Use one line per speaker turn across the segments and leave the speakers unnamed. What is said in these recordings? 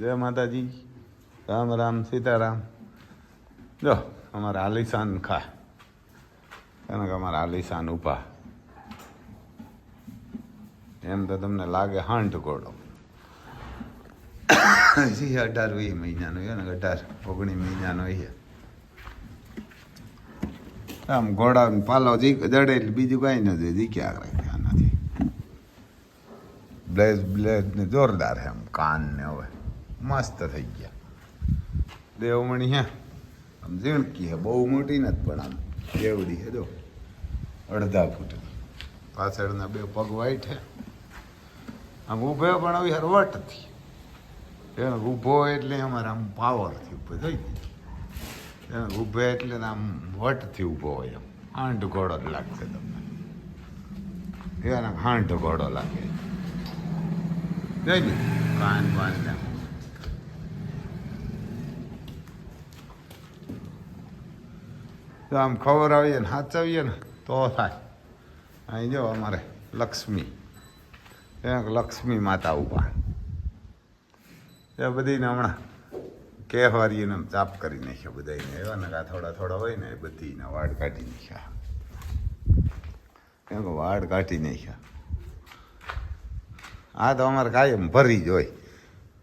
જય માતાજી. રામ રામ, સીતારામ. જો, અમારા આલિશાન ખા. કારણ કે અમારા આલિશાન ઉપા. એમ તો તમને લાગે હાંઠ ઘોડો જી અઢાર વીસ મહિનાનો છે ને, અઢાર, ઓગણીસ મહિનાનો છે. આમ ઘોડા પાલો જી, જડે બીજું કાંઈ નથી જીક્યા કરે આનાથી? બ્લેઝ બ્લેઝ ને જોરદાર છે આમ કાન ને હવે. મસ્ત થઈ ગયા. દેવમણી હે, આમ ઝીણકી હે, બહુ મોટી નથી, પણ આમ દેવડી હે, જો. અડધા ફૂટની પાછળના બે પગ વાઈટ હે. આમ ઊભે પણ આવી હરવટથી એને ઊભો એટલે અમારે આમ પાવરથી ઊભો થઈ ગયો. એને ઊભે એટલે આમ વટથી ઊભો હોય એમ. હાંડ ઘોડો જ લાગશે તમને. એને હાંડ ઘોડો લાગે જોઈ કાન બાન ને તો આમ ખબર આવીએ ને સાચવીએ ને તો થાય. અહીં જો અમારે લક્ષ્મી. લક્ષ્મી માતા ઊભા એ બધીને હમણાં કહેવારીને આમ ચાપ કરી નાખ્યા બધાને એવા નકા થોડા થોડા હોય ને એ બધીને વાડ કાઢી નાખ્યા. એમ વાડ કાઢી નાખ્યા. આ તો અમારે કાયમ ભરી જ હોય.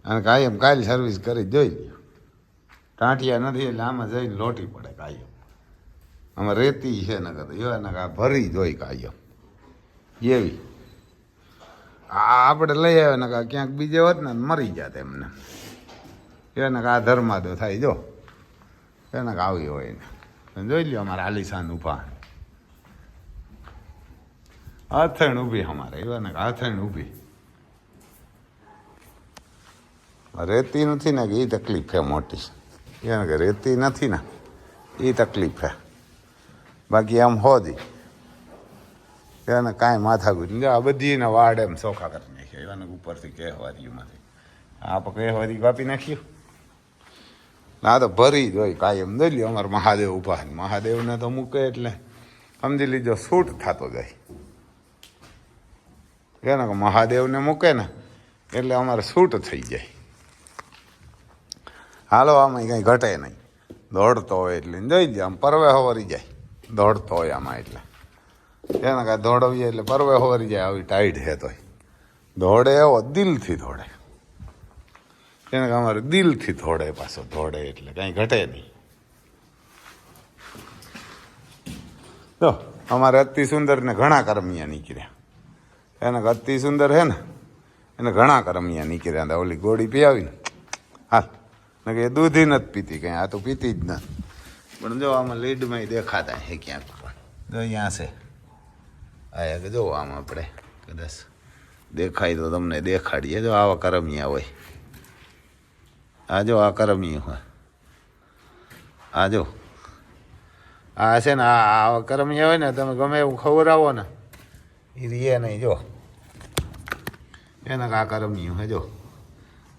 અને કાયમ કાલ સર્વિસ કરી જ જોઈ ટાંટિયા નથી એટલે આમાં જઈને લોટી પડે કાયમ. આમાં રેતી છે ને કદાચ એવા ને આ ભરી જોઈ કાયો એવી. આ આપણે લઈ આવ્યો ને કા ક્યાંક બીજે હોત ને મરી જાત એમને. એને આ ધર્માદો થાય, જો. એને કા આવી હોય ને જોઈ લ્યો અમારે આલિશાન ઊભા હથેણ ઊભી અમારે. એવા કા અથણ ઊભી. રેતી નથી ને કે એ તકલીફ છે મોટી. એને કે રેતી નથી ને એ તકલીફ છે. બાકી આમ હોદી. એને કાંઈ માથાકૂટ નહીં આ બધીને વાડ એમ ચોખા કરી નાખ્યા. એને ઉપરથી કહેવારીમાંથી આ પણ કહેવારી કાપી નાખ્યું. ના તો ભરી જ હોય કાયમ દઈ લ્યો, અમારે મહાદેવ છે. મહાદેવને તો મૂકે એટલે સમજી લીજો શૂટ થતો જાય. એને મહાદેવને મૂકે ને, એટલે અમારે શૂટ થઈ જાય. હાલો આમાં કંઈ ઘટે નહીં. દોડતો હોય એટલે જોઈ જાય આમ પરવે હોવરી જાય. દોડતો હોય આમાં એટલે. એને કાંઈ દોડવીએ એટલે પરવે હોવરી જાય, આવી ટાઈટ હે તોય. દોડે એવો દિલથી દોડે. એને અમારે દિલથી દોડે, પાછો દોડે એટલે કાંઈ ઘટે નહીં. તો અમારે અતિ સુંદર ને ઘણા કરમિયા નીકળ્યા. એને અતિ સુંદર હે ને, એને ઘણા કરમિયા નીકળ્યા. હતા ઓલી ગોળી પીયાવીને હાલ કે એ દૂધી નથી પીતી કંઈ, આ તો પીતી જ નથી. પણ જો આમાં લીડમાં દેખાતા હે ક્યાંક પણ. જો અહીંયા છે. આયા કે જો આમ આપણે કદાચ દેખાય તો તમને દેખાડીએ. જો આવા કરમિયા હોય. આ જો આ કરમિયું હોય. આ જો. આ છે ને આ આવા કરમિયા હોય ને તમે ગમે એવું ખવડાવો ને, એ રીએ નહીં જો. એને આ કરમિયું હે જો.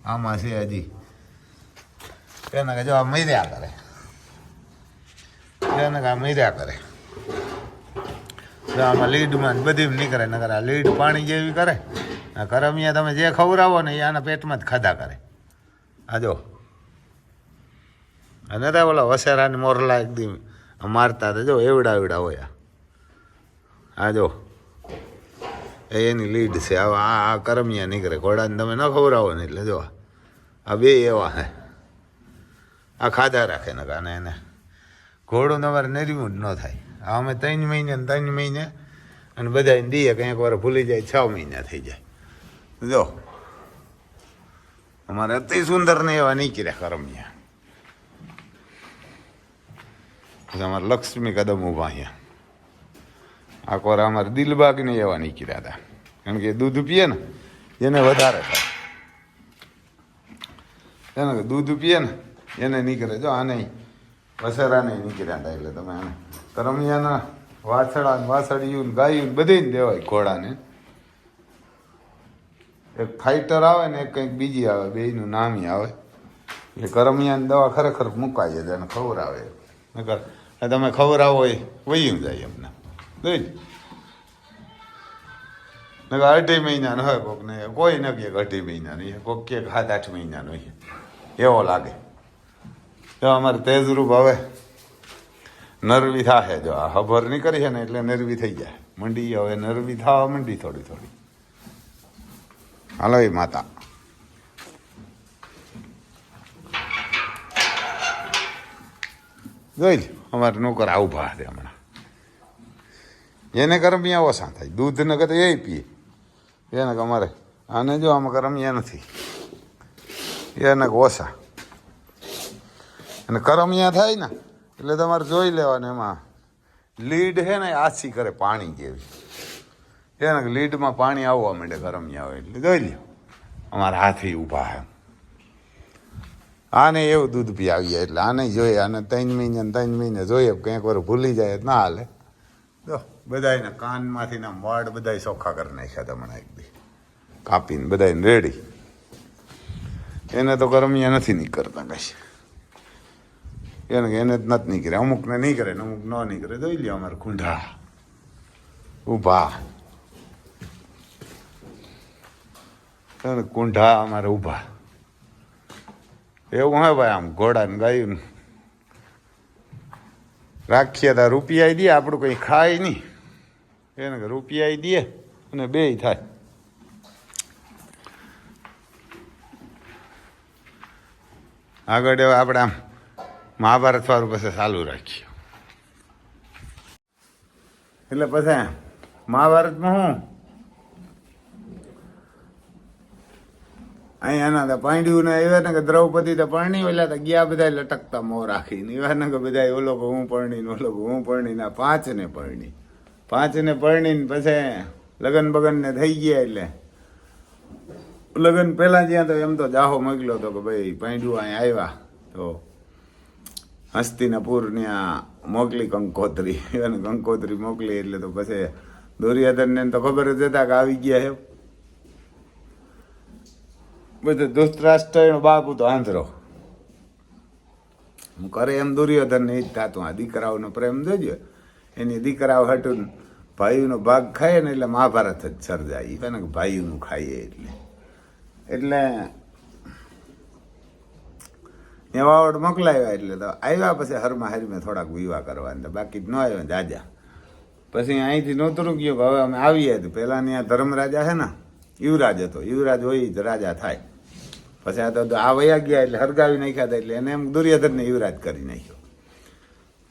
આમાં છે હજી. કે જો આ મર્યા કરે. એને કે આ મર્યા કરે. તો આમાં લીડમાં બધી નીકળે નકર આ લીડ પાણી જેવી કરે. આ કરમિયા તમે જે ખવડાવો ને એ આના પેટમાં જ ખાધા કરે. આ જો. અને તો ઓલા વસેરાને મોરલા એકદમ મારતા હતા. જો એવડા એવડા હોય આ. જો. એની લીડ છે. આ આ કરમિયા નીકળે ઘોડાને તમે ન ખવડાવો ને એટલે જો આ. બે એવા હે. આ ખાધા રાખે ને કાને એને. ઘોડું તમારે નર્યું જ ન થાય. અમે ત્રણ મહિને ત્રણ મહિને અને બધાને દઈએ કંઈક વાર ભૂલી જાય, છ મહિના થઈ જાય. જો, અમારે અતિ સુંદર ને એવા નીકળ્યા કરમિયા. અમારે લક્ષ્મી કદમ ઊભા અહીંયા. આ કોર અમારે દિલબાગ ને એવા નીકળ્યા હતા. કારણ કે દૂધ પીએ ને, એને વધારે થાય. એને દૂધ પીએ ને, એને નીકળે. જો આ વસેરા નહીં નીકળ્યા હતા એટલે તમે આને કરમિયાના વાછડા ને વાછડિયું ને ગાયું બધે દેવાય ઘોડાને. એક ફાઈટર આવે ને એક કંઈક બીજી આવે, બેયનું નામી આવે. એટલે કરમિયાની દવા ખરેખર મુકાઈ જાય અને ખબર આવે. નકર તમે ખબર આવો એ વહી જાય એમને. જોઈ નકર અઢી મહિનાનો હોય કોકને, કોઈ ન કે અઢી મહિનાનો કોઈક કે સાત આઠ મહિનાનો એવો લાગે. તો અમારે તેજરૂપ હવે નરવી થાશે જો. આ ખબર નહીં કરી છે ને એટલે નરવી થઈ જાય. મંડી હવે નરવી થવા, મંડી થોડી થોડી. હાલો એ માતા. જોઈ જ અમારે નોકર આવું ભા છે હમણાં. એને કરમિયા ઓછા થાય. દૂધ ને કદાચ એ પીએ. એને અમારે આને જો આમાં કરમિયા નથી. એને ઓછા. અને કરમિયા થાય ને, એટલે તમારે જોઈ લેવાનું એમાં. લીડ છે ને આછી કરે પાણી જેવી. એને કે લીડમાં પાણી આવવા માંડે કરમિયા હોય એટલે જોઈ લ્યો. અમારા હાથી ઊભા છે. આને એવું દૂધ પી આવીએ એટલે આને જોઈએ, આને ત્રણ મહિને ત્રણ મહિને જોઈએ કંઈક વાર ભૂલી જાય ના હાલે. જો, બધાયને કાનમાંથી ના મળ બધાય ચોખ્ખા કરી નાખ્યા તમને એક દી. કાપીને બધાને રેડી. એને તો કરમિયા નથી નીકળતા કશી. એને એને જ નથી નીકળે અમુકને નીકળે ને અમુક ન નીકળે તો લ્યો અમારે કુંઢા ઊભા કુંઢા અમારે ઊભા એવું હોય ભાઈ આમ ઘોડા ને ગાયું રાખીએ તો રૂપિયા દે આપણું કંઈ ખાય નહીં એને કે રૂપિયા દે અને બે થાય આગળ એવા આપણે આમ મહાભારત વાળું પછી ચાલુ રાખ્યું. એટલે પછી મહાભારતમાં હું? અહીંયા તો પાંડ્યું ને એવા ને કે દ્રૌપદી તો પરણી ઓલા તો ગયા બધા લટકતા મોં રાખીને. એવા ને કે બધા ઓલો કે હું પરણી ને ઓલો કે હું પરણી ના પાંચ ને પરણી. પાંચ ને પરણી ને પછી લગન બગન ને થઈ ગયા એટલે. લગન પહેલા જ્યાં તો એમ તો જાહો મોકલ્યો હતો કે ભાઈ પાંડ્યું અહીંયા આવ્યા. તો હસ્તિનાપુર ત્યાં મોકલી કંકોત્રી. અને કંકોત્રી મોકલી એટલે તો પછી દુર્યોધનને તો ખબર જ હતા કે આવી ગયા છે બધું દુષ્ટરાષ્ટ્રનો બાપુ તો આંધ્રો. હું કરે એમ દુર્યોધન ને જ થતું. આ દીકરાઓનો પ્રેમ જોજો. એની દીકરાઓ હટું ભાઈનો ભાગ ખાય ને એટલે મહાભારત જ સર્જાય. એ કે ભાઈનું ખાઈએ એટલે. એટલે એવાવડ મોકલાવ્યા એટલે તો આવ્યા પછી હરમાં હરીમાં થોડાક વિવાહ કરવાના બાકી ન આવ્યા જાજા. પછી અહીંથી નોતરું ગયું હવે અમે આવીએ તો પહેલાં ત્યાં ધર્મરાજા છે ને, યુવરાજ હતો. યુવરાજ હોય જ રાજા થાય. પછી આ તો આ વયા ગયા એટલે હરગાવી નાખ્યા હતા એટલે એને એમ દુર્યોધનને યુવરાજ કરી નાખ્યો.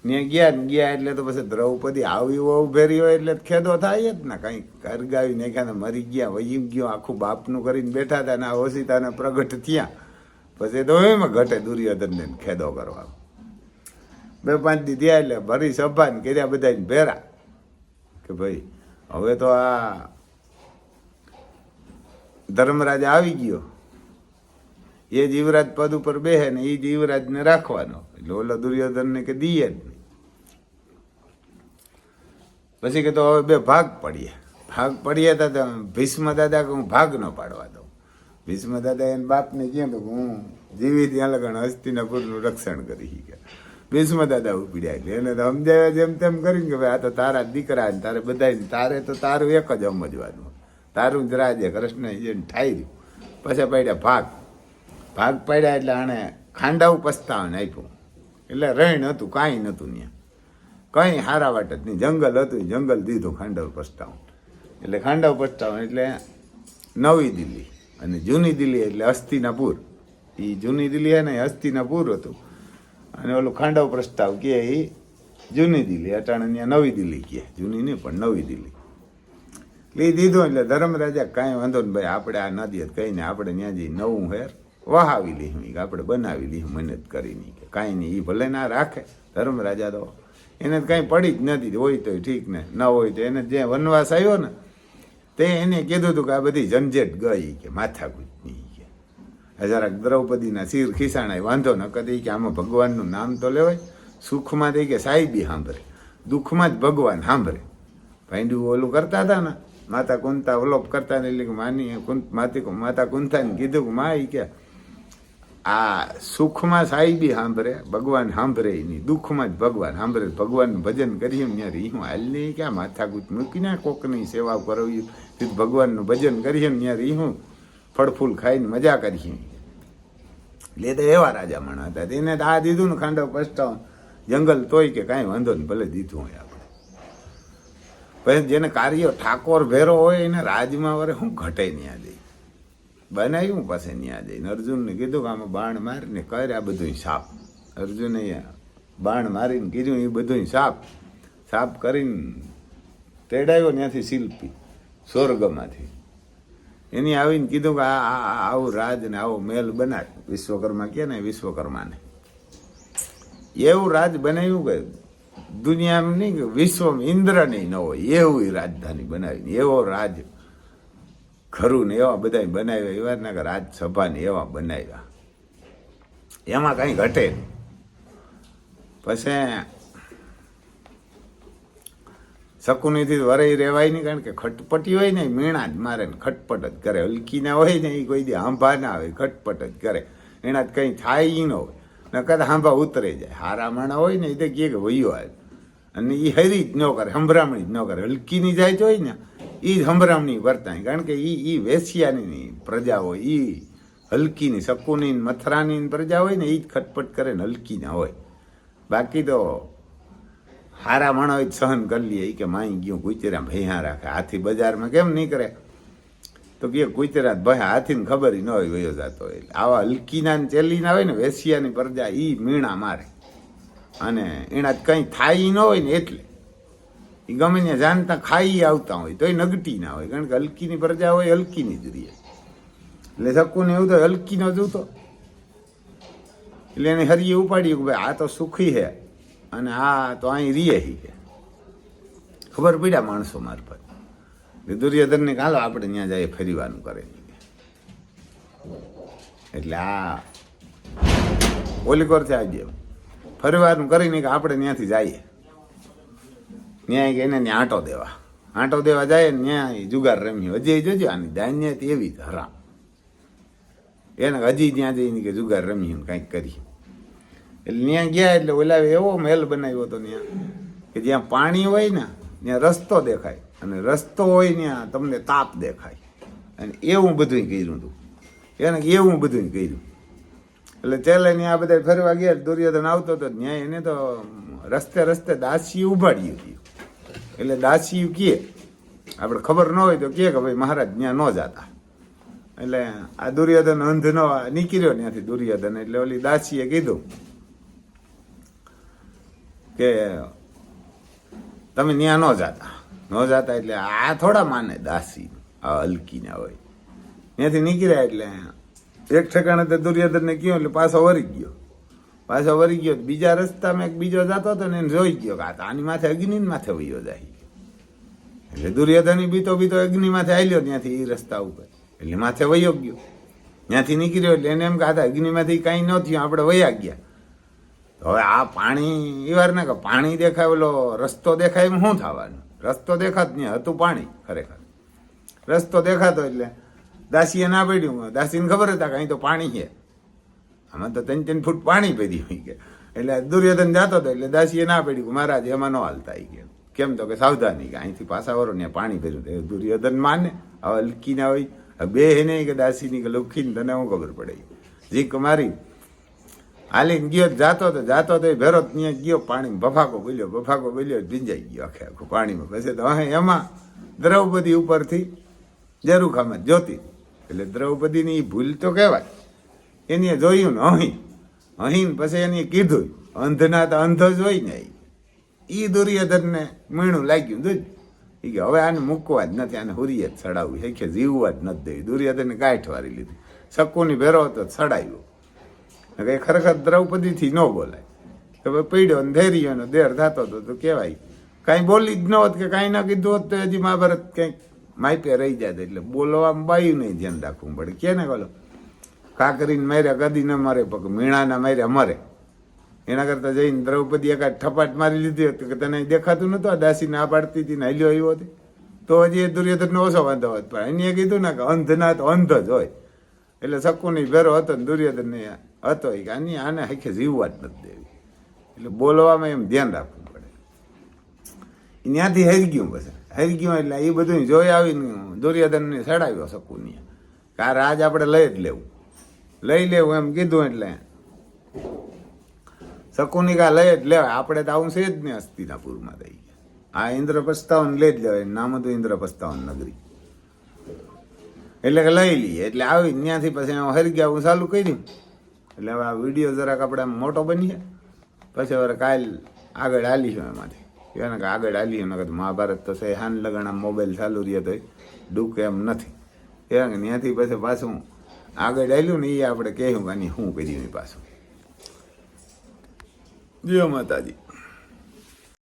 ને ગયા ને ગયા એટલે તો પછી દ્રૌપદી આવી ઉભેરી હોય એટલે ખેદો થાય જ ને. કંઈક હરગાવી નાખ્યા ને મરી ગયા, વહી ગયો, આખું બાપનું કરીને બેઠા હતા ને ઓશિતાને પ્રગટ થયા. પછી તો એમાં ઘટે દુર્યોધનને ખેદો કરવા બે પાંચ દીધી એટલે ભરી સભા ને કર્યા બધાને ભેરા. કે ભાઈ, હવે તો આ ધર્મરાજા આવી ગયો. એ જીવરાજ પદ ઉપર બેહે ને એ જીવરાજને રાખવાનો. એટલે ઓલો દુર્યોધનને કે દીએ જ નહીં. પછી કે તો હવે બે ભાગ પડીએ. ભાગ પડીએ તો ભીષ્મ દાદા કે હું ભાગ ન પાડવા દઉં. ભીષ્મ દાદા એને બાપને કહે તો હું જીવી ત્યાં લગન હસ્તિનાપુરનું રક્ષણ કરી ગયા ભીષ્મ દાદા ઉપડ્યા એટલે એને તો સમજાવ્યા જેમ તેમ કરીને કે ભાઈ આ તો તારા દીકરા ને તારે બધા તારે તો તારું એક જ સમજવાનું. તારું જ રાજે કૃષ્ણ જેને ઠાઈ રહ્યું. પછી પડ્યા ભાગ. ભાગ પડ્યા એટલે આણે ખાંડા પસ્તાવને આપ્યું. એટલે રહીણ હતું, કાંઈ નહોતું ત્યાં. કંઈ હારા વાટ જ નહીં. જંગલ હતું, જંગલ દીધું ખાંડવ પસ્તાવ એટલે ખાંડવ પસ્તાવ એટલે નવી દિલ્હી. અને જૂની દિલ્હી એટલે અસ્થિનાપુર એ જૂની દિલ્હી હે ને એ હસ્તિનાપુર હતું. અને ઓલું ખાંડવ પ્રસ્તાવ કે એ જૂની દિલ્હી, અટાણે ત્યાં નવી દિલ્હી કહે જૂની નહીં પણ નવી દિલ્હી. લઈ દીધું એટલે ધર્મરાજા કાંઈ વાંધો ને ભાઈ આપણે આ નદી જ કહીને આપણે ત્યાં જઈ નવું હેર. વહાવી લીધું કે આપણે બનાવી લીધું, મહેનત કરીને કે. કાંઈ નહીં એ ભલે ના રાખે, ધર્મરાજા તો એને કાંઈ પડી જ નથી, હોય તો ઠીક ને, ન હોય તો એને જે વનવાસ આવ્યો ને તે એને કીધું હતું કે આ બધી ઝંઝેટ ગઈ કે માથાકૂટની કે. જરાક દ્રૌપદીના શિર ખિસાણાય વાંધો ન કરી કે આમાં ભગવાનનું નામ તો લેવાય, સુખમાં થઈ કે સાહેબી સાંભળે દુઃખમાં જ ભગવાન સાંભળે ભાઈડું ઓલું કરતા હતા ને માતા કુંતા ઓલોપ કરતા ને, એટલે કે માની કુંત માતી માતા કુંતાને કીધું કે મા એ કે આ સુખમાં સાહેબી સાંભળે, ભગવાન સાંભળે નહીં. દુઃખમાં જ ભગવાન સાંભળે. ભગવાનનું ભજન કરીએ ને રીહું હું હાલની ક્યાં માથાકૂટ મૂકીને કોકની સેવા કરવી ભગવાનનું ભજન કરીએ ને ત્યારે હું ફળફૂલ ખાઈને મજા કરીએ. એટલે તો એવા રાજા માણા હતા. તેને આ દીધું ને ખાંડવ પસ્તાવ. જંગલ તોય કે કાંઈ વાંધો નહીં, ભલે દીધું હોય આપણે. પછી જેને કાર્ય ઠાકોર ભેરો હોય એને રાજમાં વરે શું ઘટે નહીં જઈ. બનાવ્યું પાસે ત્યાં જઈને. અર્જુનને કીધું કે આમાં બાણ મારીને કર, આ બધું સાપ. અર્જુને બાણ મારીને કીધું, એ બધું સાપ. સાપ કરીને તેડાયો ત્યાંથી શિલ્પી, સ્વર્ગમાંથી. એની આવીને કીધું કે આ આવું રાજ ને આવો મહેલ બનાવ વિશ્વકર્મા કે ને વિશ્વકર્માને. એવું રાજ બનાવ્યું કે દુનિયામાં નહીં કે વિશ્વમાં ઇન્દ્ર નહીં ન હોય, એવું રાજધાની બનાવીને, એવો રાજ ખરું ને એવા બધા બનાવ્યા એવા ને કે રાજસભા ને એવા બનાવ્યા. એમાં કઈ ઘટે પછી શકુનિધિ વરાઈ રહેવાય નહીં, કારણ કે ખટપટી હોય ને, મીણા જ મારે ખટપટ જ કરે. હલકી ના હોય ને, એ કોઈ દી આંભા ના આવે, ખટપટ જ કરે. એના જ કંઈ થાય ન હોય. નકર હાંભા ઉતરે જાય. હારા માણા હોય ને, એ તો કહે કે વયો આવે અને એ હરી જ ન કરે, સંભરામણી જ ન કરે. હલકીની જાય તો હોય ને એ સંભરામણી વર્તાય. કારણ કે એ એ વેશ્યાની પ્રજા હોય. એ હલકીની, શકુની મથરાની પ્રજા હોય ને એ જ ખટપટ કરે ને હલકી ના હોય. બાકી તો હારા માણો જ સહન કરી લઈએ કે માઈ ગયું કુચરા ભૈયા રાખે. હાથી બજારમાં કેમ નહીં કરે? તો કે કુચરા ભાઈ હાથીને ખબર ન હોય વયો જતો એટલે આવા હલકીના ચેલીના હોય ને વેશિયાની પ્રજા એ મીણા મારે. અને એના કંઈ થાય ન હોય ને એટલે એ ગમે ને જાણતા ખાઈ આવતા હોય, તોય નગટી ના હોય. કારણ કે હલકીની પ્રજા હોય હલકીની જ રહીએ એટલે શકુને એવું તો હલકી ન જોતો. એટલે એને હરીએ ઉપાડ્યું કે ભાઈ આ તો સુખી છે અને આ તો અહીં રીએ કે ખબર પડ્યા માણસો મારફત દુર્યોધનને કાલો આપણે ત્યાં જઈએ, ફરીવાનું કરે. એટલે આ ઓલી કોરથી આવજે ફરીવાનું કરીને કે આપણે ત્યાંથી જઈએ. ન્યાય કે એને આંટો દેવા. આંટો દેવા જાય ને ન્યાય જુગાર રમ્યો. હજી જોજો, આની દાન્ય એવી હરામ. એને હજી ત્યાં જઈને કે જુગાર રમ્યું કંઈક કરી. એટલે ત્યાં ગયા એટલે ઓલા એવો મહેલ બનાવ્યો હતો ત્યાં, કે જ્યાં પાણી હોય ને, ત્યાં રસ્તો દેખાય. અને રસ્તો હોય ત્યાં તમને તાપ દેખાય. અને એવું બધું કર્યું હતું. એને એવું બધું કર્યું. એટલે ચેલે ને આ બધા ફરવા ગયા, દુર્યોધન આવતો હતો ત્યાં એને તો રસ્તે રસ્તે દાસી ઉભાડી હતું. એટલે દાસીયું કહે, આપણે ખબર ન હોય તો કહે કે ભાઈ મહારાજ ત્યાં ન જતા. એટલે આ દુર્યોધન અંધ નો નીકળ્યો ત્યાંથી દુર્યોધન. એટલે ઓલી દાસીએ કીધું કે, તમે ત્યાં ન જાતા. ન જાતા એટલે આ થોડા માને દાસી, આ હલકી ના હોય ત્યાંથી નીકળ્યા એટલે એક ઠેકાણે તો દુર્યોધનને કહ્યું એટલે પાછો વરી ગયો. પાછો વળી ગયો, બીજા રસ્તામાં એક બીજો જતો હતો ને એને જોઈ ગયો કે આની માથે અગ્નિ માથે વયો જાય. એટલે દુર્યોધન બીતો બીતો અગ્નિ માથે આવ્યો ત્યાંથી એ રસ્તા ઉપર. એટલે માથે વયો ગયો. ત્યાંથી નીકળ્યો એટલે એને એમ કે આ અગ્નિમાંથી કાંઈ ન થયું, આપણે વયા ગયા. હવે આ પાણી એ વાર ને કે પાણી દેખાય, ઓલો રસ્તો દેખાય એમ શું થવાનું? રસ્તો દેખાત નહીં, હતું પાણી ખરેખર. રસ્તો દેખાતો એટલે દાસીએ ના પડ્યું. દાસીને ખબર હતા કે અહીં તો પાણી છે. આમાં તો ત્રણ ત્રણ ફૂટ પાણી પડી હોય કે. એટલે દુર્યોધન જતો હતો એટલે દાસીએ ના પડ્યું મહારાજ એમાં ન હાલતા આવી ગયા કેમ તો કે સાવધાની કે અહીંથી પાછા વરો ને પાણી ભર્યું દુર્યોધન માને. હવે હલકી ના હોય. બે હે નહીં કે દાસીની કે લુખીને તને શું ખબર પડે જીક મારી હાલીને ગયો જાતો તો જાતો તો ભેરો ત્યાં ગયો પાણી બફાકો બોલ્યો બફાકો બોલ્યો, ભીંજાઈ ગયો આખે આખું પાણીમાં. પછી તો હવે એમાં દ્રૌપદી ઉપરથી જરૂખામાં જોતી. એટલે દ્રૌપદીની ભૂલ તો કહેવાય. એની જોયું ને અહીં અહીં પછી એને કીધું, અંધના તો અંધ જ હોય ને. એ દુર્યોધનને મીણું લાગ્યું દૂધ એ કે, હવે આને મૂકવા જ નથી, આને હુરીએ જ ચડાવવું. છે કે, જીવવા જ નથી દેવી. દુર્યોધને ગાંઠ વારી લીધી. શકુની ભેરો હતો ચડાવ્યો. કંઈ ખરેખર દ્રૌપદીથી ન બોલાય. ભાઈ પીડ્યો ને ધેર્યો ને દેર થતો હતો તો કહેવાય. કાંઈ બોલી જ ન હોત કે કાંઈ ન કીધું હોત તો હજી મહાભારત કંઈક માઇપે રહી જાય એટલે બોલવામાં બાયું નહીં ધ્યાન રાખવું પડે. કે ને બોલો કા કરીને માર્યા કદી ન મરે પગ મીણાના માર્યા, મરે. એના કરતા જઈને દ્રૌપદી એક ઠપાટ મારી લીધી હતી કે તને દેખાતું નતું આ દાસી ના પાડતી હતી હલ્યો આવ્યો હતી. તો હજી એ દુર્યોધનનો ઓછો વાંધો હોત, પણ એને કીધું ને કે અંધ ના તો અંધ જ હોય. એટલે શકુની ભેરો હતો ને દુર્યોધનને હતો કે આની આને હાખે જીવવા જ નથી દેવી. એટલે બોલવામાં એમ ધ્યાન રાખવું પડે. એ ત્યાંથી હરી ગયું પછી. હરી ગયું એટલે એ બધું જોઈ આવીને દુર્યોધનને સડાવ્યો શકુનિયા કે આ રાજ આપણે લઈ જ લેવું. લઈ લેવું એમ કીધું એટલે. શકુનિકા લઈ જ લેવાય. આપણે તો આવું છે જ ને અસ્થિનાપુરમાં થઈ ગયા. આ ઇન્દ્ર પ્રસ્તાવન લઈ જ લેવાય. નામ હતું ઇન્દ્ર પ્રસ્તાવન નગરી. એટલે કે લઈ લઈએ. એટલે આવી ત્યાંથી પછી હરી ગયા, હું ચાલુ કર્યું એટલે હવે આ વીડિયો જરાક આપણે મોટો બનીએ. પછી હવે કાલ આગળ હાલીશું એમાંથી. એને કે આગળ હાલીશું નકર મહાભારત તો છે. હાન લગણ મોબાઈલ ચાલુ રહ્યો તો ડૂક એમ નથી. કહેવાય કે ત્યાંથી પછી પાછું આગળ હાલ્યું ને એ આપણે કહેવું આની શું કર્યું એ પાછું. જય માતાજી.